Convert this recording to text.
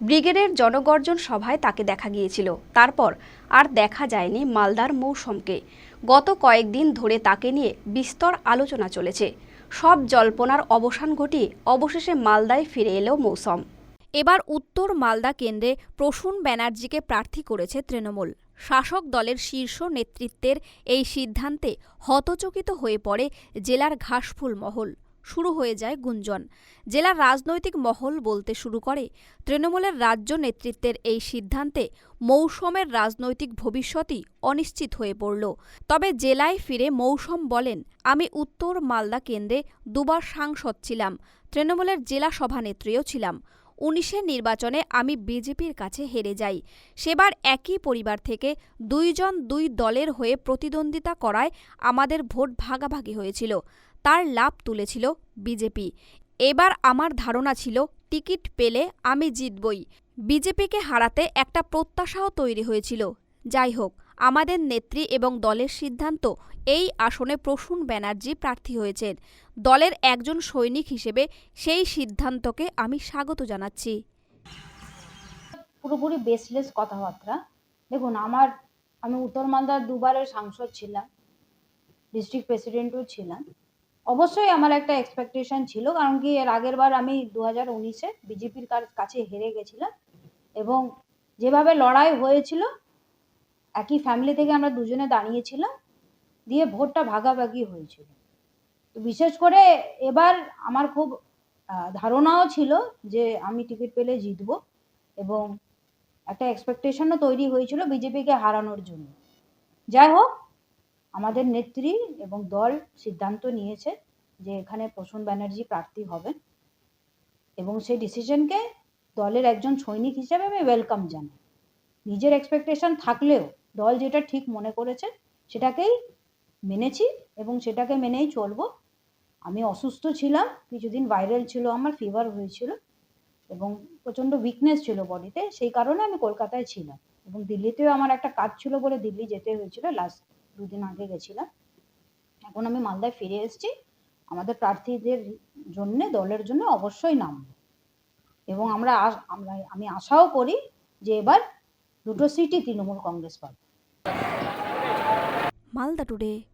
ব্রিগেডের জনগর্জন সভায় তাকে দেখা গিয়েছিল। তারপর আর দেখা যায়নি মালদার মৌসুমকে। গত কয়েকদিন ধরে তাকে নিয়ে বিস্তর আলোচনা চলেছে। সব জল্পনার অবসান ঘটিয়ে অবশেষে মালদায় ফিরে এলো মৌসম। এবার উত্তর মালদা কেন্দ্রে প্রসূন ব্যানার্জিকে প্রার্থী করেছে তৃণমূল। শাসক দলের শীর্ষ নেতৃত্বের এই সিদ্ধান্তে হতচকিত হয়ে পড়ে জেলার ঘাসফুল মহল। শুরু হয়ে যায় গুঞ্জন। জেলার রাজনৈতিক মহল বলতে শুরু করে, তৃণমূলের রাজ্য নেতৃত্বের এই সিদ্ধান্তে মৌসুমের রাজনৈতিক ভবিষ্যতই অনিশ্চিত হয়ে পড়ল। তবে জেলায় ফিরে মৌসুম বলেন, আমি উত্তর মালদা কেন্দ্রে দুবার সাংসদ ছিলাম, তৃণমূলের জেলা সভানেত্রীও ছিলাম। উনিশের নির্বাচনে আমি বিজেপির কাছে হেরে যাই। সেবার একই পরিবার থেকে দুইজন দুই দলের হয়ে প্রতিদ্বন্দ্বিতা করায় আমাদের ভোট ভাগাভাগি হয়েছিল। তার লাভ তুলেছিল বিজেপি। এবার আমার ধারণা ছিল, টিকিট পেলে আমি জিতবই। বিজেপিকে হারাতে একটা প্রত্যাশাও তৈরি হয়েছিল। যাই হোক, আমাদের নেত্রী এবং দলের সিদ্ধান্ত এই আসনে প্রসূন ব্যানার্জি প্রার্থী হয়েছেন। দলের একজন সৈনিক হিসেবে সেই সিদ্ধান্তকে আমি স্বাগত জানাচ্ছি। পুরোপুরি বেসলেস কথাবার্তা। দেখুন, আমার, আমি উত্তর মালদার দুবারের সাংসদ ছিলাম ডিস্ট্রিক্ট প্রেসিডেন্টও ছিলাম। অবশ্যই আমার একটা এক্সপেকটেশন ছিল, কারণ কি এর আগের বার আমি দু হাজার উনিশে বিজেপির কাছে হেরে গেছিলাম এবং যেভাবে লড়াই হয়েছিল, একই ফ্যামিলি থেকে আমরা দুজনে দাঁড়িয়েছিলাম, দিয়ে ভোটটা ভাগাভাগি হয়েছিল। তো বিশেষ করে এবার আমার খুব ধারণাও ছিল যে আমি টিকিট পেলে জিতবো এবং একটা এক্সপেকটেশনও তৈরি হয়েছিল বিজেপিকে হারানোর জন্য। যাই হোক আমাদের নেত্রী এবং দল সিদ্ধান্ত নিয়েছে যে এখানে প্রসূন ব্যানার্জি প্রার্থী হবেন এবং সেই ডিসিশনকে দলের একজন সৈনিক হিসেবে আমি ওয়েলকাম জানাই। নিজের এক্সপেকটেশন থাকলেও দল যেটা ঠিক মনে করেছে সেটাকেই মেনেছি এবং সেটাকে মেনেই চলবো। আমি অসুস্থ ছিলাম, কিছুদিন ভাইরাল ছিল, আমার ফিভার হয়েছিল এবং প্রচণ্ড উইকনেস ছিল বডিতে সেই কারণে আমি কলকাতায় ছিলাম এবং দিল্লিতেও আমার একটা কাজ ছিল বলে দিল্লি যেতে হয়েছিল লাস্ট দুদিন আগে গেছিলাম। এখন আমি মালদায় ফিরে এসেছি। আমাদের প্রার্থীদের জন্য, দলের জন্য অবশ্যই নামবো। এবং আমরা আমরা, আমি আশাও করি যে এবার দুটো সিটই তৃণমূল কংগ্রেস পাবে। মালদা টুডে